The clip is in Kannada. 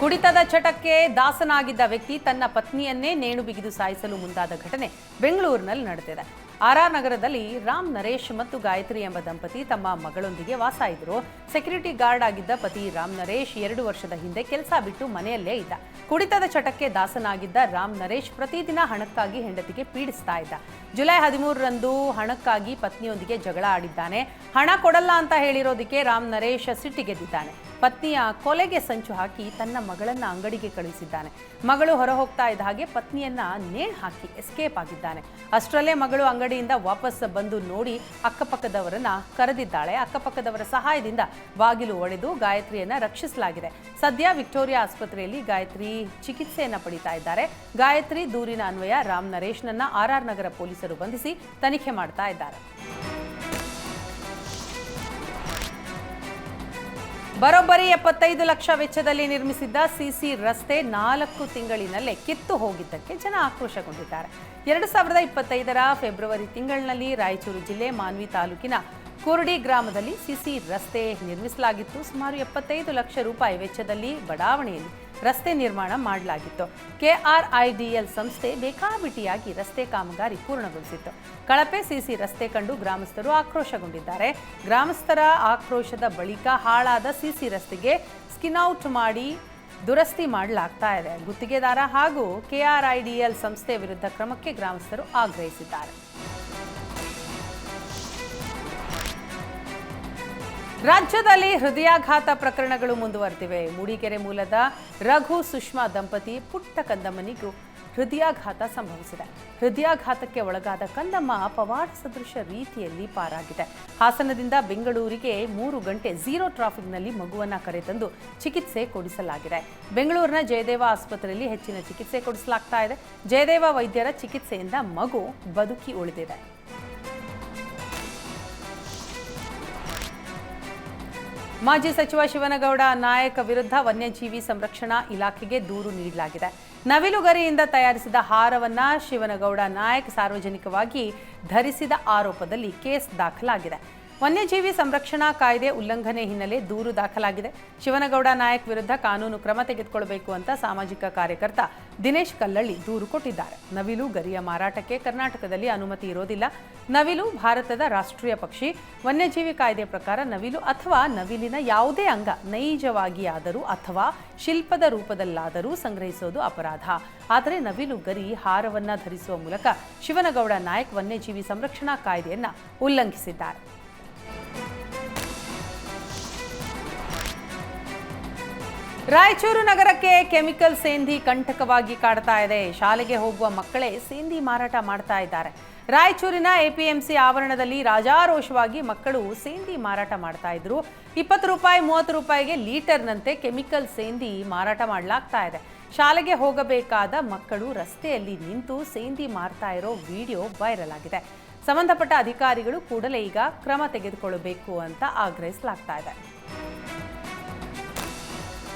ಕುಡಿತದ ಚಟಕ್ಕೆ ದಾಸನಾಗಿದ್ದ ವ್ಯಕ್ತಿ ತನ್ನ ಪತ್ನಿಯನ್ನೇ ನೇಣು ಬಿಗಿದು ಸಾಯಿಸಲು ಮುಂದಾದ ಘಟನೆ ಬೆಂಗಳೂರಿನಲ್ಲಿ ನಡೆದಿದೆ. ಆರ್ಆರ್ ನಗರದಲ್ಲಿ ರಾಮ್ ನರೇಶ್ ಮತ್ತು ಗಾಯತ್ರಿ ಎಂಬ ದಂಪತಿ ತಮ್ಮ ಮಗಳೊಂದಿಗೆ ವಾಸ ಇದ್ರು ಸೆಕ್ಯೂರಿಟಿ ಗಾರ್ಡ್ ಆಗಿದ್ದ ಪತಿ ರಾಮ್ ನರೇಶ್ ಎರಡು ವರ್ಷದ ಹಿಂದೆ ಕೆಲಸ ಬಿಟ್ಟು ಮನೆಯಲ್ಲೇ ಇದ್ದ. ಕುಡಿತದ ಚಟಕ್ಕೆ ದಾಸನಾಗಿದ್ದ ರಾಮ್ ನರೇಶ್ ಪ್ರತಿದಿನ ಹಣಕ್ಕಾಗಿ ಹೆಂಡತಿಗೆ ಪೀಡಿಸ್ತಾ ಇದ್ದ. ಜುಲೈ ಹದಿಮೂರರಂದು ಹಣಕ್ಕಾಗಿ ಪತ್ನಿಯೊಂದಿಗೆ ಜಗಳ ಆಡಿದ್ದಾನೆ. ಹಣ ಕೊಡಲ್ಲ ಅಂತ ಹೇಳಿರೋದಕ್ಕೆ ರಾಮ್ ನರೇಶ್ ಸಿಟ್ಟಿಗೆದ್ದಿದ್ದಾನೆ. ಪತ್ನಿಯ ಕೊಲೆಗೆ ಸಂಚು ಹಾಕಿ ತನ್ನ ಮಗಳನ್ನ ಅಂಗಡಿಗೆ ಕಳುಹಿಸಿದ್ದಾನೆ. ಮಗಳು ಹೊರ ಹೋಗ್ತಾ ಇದ್ದ ಹಾಗೆ ಪತ್ನಿಯನ್ನ ನೇಣು ಹಾಕಿ ಎಸ್ಕೇಪ್ ಆಗಿದ್ದಾನೆ. ಅಷ್ಟರಲ್ಲೇ ಮಗಳು ಅಂಗಡಿಯಿಂದ ವಾಪಸ್ ಬಂದು ನೋಡಿ ಅಕ್ಕಪಕ್ಕದವರನ್ನ ಕರೆದಿದ್ದಾಳೆ. ಅಕ್ಕಪಕ್ಕದವರ ಸಹಾಯದಿಂದ ಬಾಗಿಲು ಒಡೆದು ಗಾಯತ್ರಿಯನ್ನ ರಕ್ಷಿಸಲಾಗಿದೆ. ಸದ್ಯ ವಿಕ್ಟೋರಿಯಾ ಆಸ್ಪತ್ರೆಯಲ್ಲಿ ಗಾಯತ್ರಿ ಚಿಕಿತ್ಸೆಯನ್ನ ಪಡಿತಾ ಇದ್ದಾರೆ. ಗಾಯತ್ರಿ ದೂರಿನ ಅನ್ವಯ ರಾಮ್ ನರೇಶ್ನನ್ನ ಆರ್ ಆರ್ ನಗರ ಪೊಲೀಸರು ಬಂಧಿಸಿ ತನಿಖೆ ಮಾಡ್ತಾ ಇದ್ದಾರೆ. ಬರೋಬ್ಬರಿ ಎಪ್ಪತ್ತೈದು ಲಕ್ಷ ವೆಚ್ಚದಲ್ಲಿ ನಿರ್ಮಿಸಿದ್ದ ಸಿಸಿ ರಸ್ತೆ ನಾಲ್ಕು ತಿಂಗಳಿನಲ್ಲೇ ಕಿತ್ತು ಹೋಗಿದ್ದಕ್ಕೆ ಜನ ಆಕ್ರೋಶಗೊಂಡಿದ್ದಾರೆ. ಎರಡು ಸಾವಿರದ ಇಪ್ಪತ್ತೈದರ ಫೆಬ್ರವರಿ ತಿಂಗಳಿನಲ್ಲಿ ರಾಯಚೂರು ಜಿಲ್ಲೆ ಮಾನ್ವಿ ತಾಲೂಕಿನ ಕುರುಡಿ ಗ್ರಾಮದಲ್ಲಿ ಸಿಸಿ ರಸ್ತೆ ನಿರ್ಮಿಸಲಾಗಿತ್ತು. ಸುಮಾರು ಎಪ್ಪತ್ತೈದು ಲಕ್ಷ ರೂಪಾಯಿ ವೆಚ್ಚದಲ್ಲಿ ಬಡಾವಣೆಯಲ್ಲಿ ರಸ್ತೆ ನಿರ್ಮಾಣ ಮಾಡಲಾಗಿತ್ತು. ಕೆಆರ್ಐಡಿಎಲ್ ಸಂಸ್ಥೆ ಬೇಕಾಬಿಟಿಯಾಗಿ ರಸ್ತೆ ಕಾಮಗಾರಿ ಪೂರ್ಣಗೊಳಿಸಿತ್ತು. ಕಳಪೆ ಸಿಸಿ ರಸ್ತೆ ಕಂಡು ಗ್ರಾಮಸ್ಥರು ಆಕ್ರೋಶಗೊಂಡಿದ್ದಾರೆ. ಗ್ರಾಮಸ್ಥರ ಆಕ್ರೋಶದ ಬಳಿಕ ಹಾಳಾದ ಸಿಸಿ ರಸ್ತೆಗೆ ಸ್ಕಿನ್ಔಟ್ ಮಾಡಿ ದುರಸ್ತಿ ಮಾಡಲಾಗ್ತಾ ಇದೆ. ಗುತ್ತಿಗೆದಾರ ಹಾಗೂ ಕೆಆರ್ಐಡಿಎಲ್ ಸಂಸ್ಥೆ ವಿರುದ್ಧ ಕ್ರಮಕ್ಕೆ ಗ್ರಾಮಸ್ಥರು ಆಗ್ರಹಿಸಿದ್ದಾರೆ. ರಾಜ್ಯದಲ್ಲಿ ಹೃದಯಾಘಾತ ಪ್ರಕರಣಗಳು ಮುಂದುವರೆದಿವೆ. ಮೂಡಿಗೆರೆ ಮೂಲದ ರಘು ಸುಷ್ಮಾ ದಂಪತಿ ಪುಟ್ಟ ಕಂದಮ್ಮನಿಗೂ ಹೃದಯಾಘಾತ ಸಂಭವಿಸಿದೆ. ಹೃದಯಾಘಾತಕ್ಕೆ ಒಳಗಾದ ಕಂದಮ್ಮ ಪವಾಡ ಸದೃಶ ರೀತಿಯಲ್ಲಿ ಪಾರಾಗಿದೆ. ಹಾಸನದಿಂದ ಬೆಂಗಳೂರಿಗೆ ಮೂರು ಗಂಟೆ ಝೀರೋ ಟ್ರಾಫಿಕ್ನಲ್ಲಿ ಮಗುವನ್ನ ಕರೆತಂದು ಚಿಕಿತ್ಸೆ ಕೊಡಿಸಲಾಗಿದೆ. ಬೆಂಗಳೂರಿನ ಜಯದೇವ ಆಸ್ಪತ್ರೆಯಲ್ಲಿ ಹೆಚ್ಚಿನ ಚಿಕಿತ್ಸೆ ಕೊಡಿಸಲಾಗ್ತಾ ಇದೆ. ಜಯದೇವ ವೈದ್ಯರ ಚಿಕಿತ್ಸೆಯಿಂದ ಮಗು ಬದುಕಿ ಉಳಿದಿದೆ. ಮಾಜಿ ಸಚಿವ ಶಿವನಗೌಡ ನಾಯಕ ವಿರುದ್ಧ ವನ್ಯಜೀವಿ ಸಂರಕ್ಷಣಾ ಇಲಾಖೆಗೆ ದೂರು ನೀಡಲಾಗಿದೆ. ನವಿಲುಗರಿಯಿಂದ ತಯಾರಿಸಿದ ಹಾರವನ್ನ ಶಿವನಗೌಡ ನಾಯಕ್ ಸಾರ್ವಜನಿಕವಾಗಿ ಧರಿಸಿದ ಆರೋಪದಲ್ಲಿ ಕೇಸ್ ದಾಖಲಾಗಿದೆ. ವನ್ಯಜೀವಿ ಸಂರಕ್ಷಣಾ ಕಾಯ್ದೆ ಉಲ್ಲಂಘನೆ ಹಿನ್ನೆಲೆ ದೂರು ದಾಖಲಾಗಿದೆ. ಶಿವನಗೌಡ ನಾಯಕ್ ವಿರುದ್ಧ ಕಾನೂನು ಕ್ರಮ ತೆಗೆದುಕೊಳ್ಳಬೇಕು ಅಂತ ಸಾಮಾಜಿಕ ಕಾರ್ಯಕರ್ತ ದಿನೇಶ್ ಕಲ್ಲಳ್ಳಿ ದೂರು ಕೊಟ್ಟಿದ್ದಾರೆ. ನವಿಲು ಗರಿಯ ಮಾರಾಟಕ್ಕೆ ಕರ್ನಾಟಕದಲ್ಲಿ ಅನುಮತಿ ಇರೋದಿಲ್ಲ. ನವಿಲು ಭಾರತದ ರಾಷ್ಟ್ರೀಯ ಪಕ್ಷಿ. ವನ್ಯಜೀವಿ ಕಾಯ್ದೆ ಪ್ರಕಾರ ನವಿಲು ಅಥವಾ ನವಿಲಿನ ಯಾವುದೇ ಅಂಗ ನೈಜವಾಗಿಯಾದರೂ ಅಥವಾ ಶಿಲ್ಪದ ರೂಪದಲ್ಲಾದರೂ ಸಂಗ್ರಹಿಸೋದು ಅಪರಾಧ. ಆದರೆ ನವಿಲು ಗರಿ ಹಾರವನ್ನ ಧರಿಸುವ ಮೂಲಕ ಶಿವನಗೌಡ ನಾಯಕ್ ವನ್ಯಜೀವಿ ಸಂರಕ್ಷಣಾ ಕಾಯ್ದೆಯನ್ನ ಉಲ್ಲಂಘಿಸಿದ್ದಾರೆ. ರಾಯಚೂರು ನಗರಕ್ಕೆ ಕೆಮಿಕಲ್ ಸೇಂದಿ ಕಂಟಕವಾಗಿ ಕಾಡ್ತಾ ಇದೆ. ಶಾಲೆಗೆ ಹೋಗುವ ಮಕ್ಕಳೇ ಸೇಂದಿ ಮಾರಾಟ ಮಾಡ್ತಾ ಇದ್ದಾರೆ. ರಾಯಚೂರಿನ ಎಪಿಎಂಸಿ ಆವರಣದಲ್ಲಿ ರಾಜಾರೋಷವಾಗಿ ಮಕ್ಕಳು ಸೇಂದಿ ಮಾರಾಟ ಮಾಡ್ತಾ ಇದ್ರು. ಇಪ್ಪತ್ತು ರೂಪಾಯಿ, ಮೂವತ್ತು ರೂಪಾಯಿಗೆ ಲೀಟರ್ನಂತೆ ಕೆಮಿಕಲ್ ಸೇಂದಿ ಮಾರಾಟ ಮಾಡಲಾಗ್ತಾ ಇದೆ. ಶಾಲೆಗೆ ಹೋಗಬೇಕಾದ ಮಕ್ಕಳು ರಸ್ತೆಯಲ್ಲಿ ನಿಂತು ಸೇಂದಿ ಮಾರ್ತಾ ಇರೋ ವಿಡಿಯೋ ವೈರಲ್ ಆಗಿದೆ. ಸಂಬಂಧಪಟ್ಟ ಅಧಿಕಾರಿಗಳು ಕೂಡಲೇ ಈಗ ಕ್ರಮ ತೆಗೆದುಕೊಳ್ಳಬೇಕು ಅಂತ ಆಗ್ರಹಿಸಲಾಗ್ತಾ ಇದೆ.